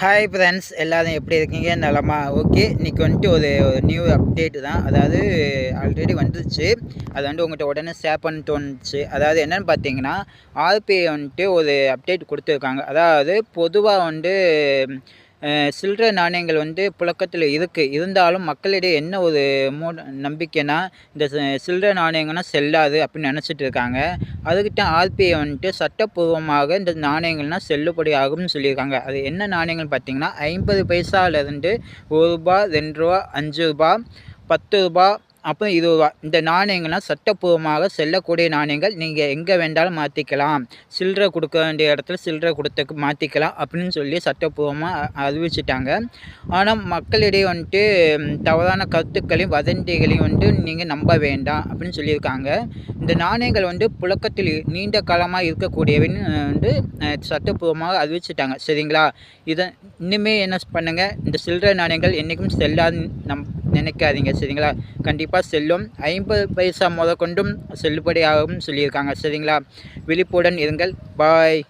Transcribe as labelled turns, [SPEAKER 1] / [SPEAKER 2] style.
[SPEAKER 1] Hi friends எல்லோரும் எப்படி இருக்கீங்க? நலமா? ஓகே இன்றைக்கி வந்துட்டு ஒரு நியூ அப்டேட்டு தான். அதாவது ஆல்ரெடி வந்துருச்சு. அது வந்து உங்கள்கிட்ட உடனே ஷேர் பண்ண தோணுச்சு அதாவது என்னென்னு பார்த்தீங்கன்னா ஆர்பிஐ வந்துட்டு ஒரு அப்டேட் கொடுத்துருக்காங்க. அதாவது பொதுவாக வந்து சில்லறை நாணயங்கள் வந்து புழக்கத்தில் இருக்குது இருந்தாலும் மக்களிடையே என்ன ஒரு மூட நம்பிக்கைனா இந்த சில்லற சில்லறை நாணயங்கள்னா செல்லாது அப்படின்னு நினச்சிட்டு இருக்காங்க. அதுக்கிட்ட ஆர்பிஐ வந்துட்டு சட்டப்பூர்வமாக இந்த நாணயங்கள்னால் செல்லுபடி ஆகும்னு சொல்லியிருக்காங்க. அது என்ன நாணயங்கள் பார்த்திங்கன்னா ஐம்பது பைசாலேருந்து ஒரு ரூபா ரெண்டு ரூபா அஞ்சு ரூபா பத்து ரூபா அப்புறம் இது இந்த நாணயங்கள்லாம் சட்டப்பூர்வமாக செல்லக்கூடிய நாணயங்கள். நீங்கள் எங்கே வேண்டாலும் மாற்றிக்கலாம் சில்லறை கொடுக்க வேண்டிய இடத்துல சில்லறை கொடுத்து மாற்றிக்கலாம் அப்படின்னு சொல்லி சட்டப்பூர்வமாக அறிவிச்சிட்டாங்க. ஆனால் மக்களிடையே வந்துட்டு தவறான கருத்துக்களையும் வதந்திகளையும் வந்துட்டு நீங்கள் நம்ப வேண்டாம் அப்படின்னு சொல்லியிருக்காங்க. இந்த நாணயங்கள் வந்து புழக்கத்தில் நீண்ட காலமாக இருக்கக்கூடியவன்னு வந்து சட்டப்பூர்வமாக அறிவிச்சிட்டாங்க. சரிங்களா? இதை இன்னுமே என்ன பண்ணுங்கள் இந்த சில்லறை நாணயங்கள் என்றைக்கும் செல்லாது நம் நினைக்காதீங்க சரிங்களா? கண்டிப்பாக செல்லும். ஐம்பது பைசா முத கொண்டும் செல்லுபடியாகவும் சொல்லியிருக்காங்க சரிங்களா? விழிப்புடன் இருங்கள். பாய்.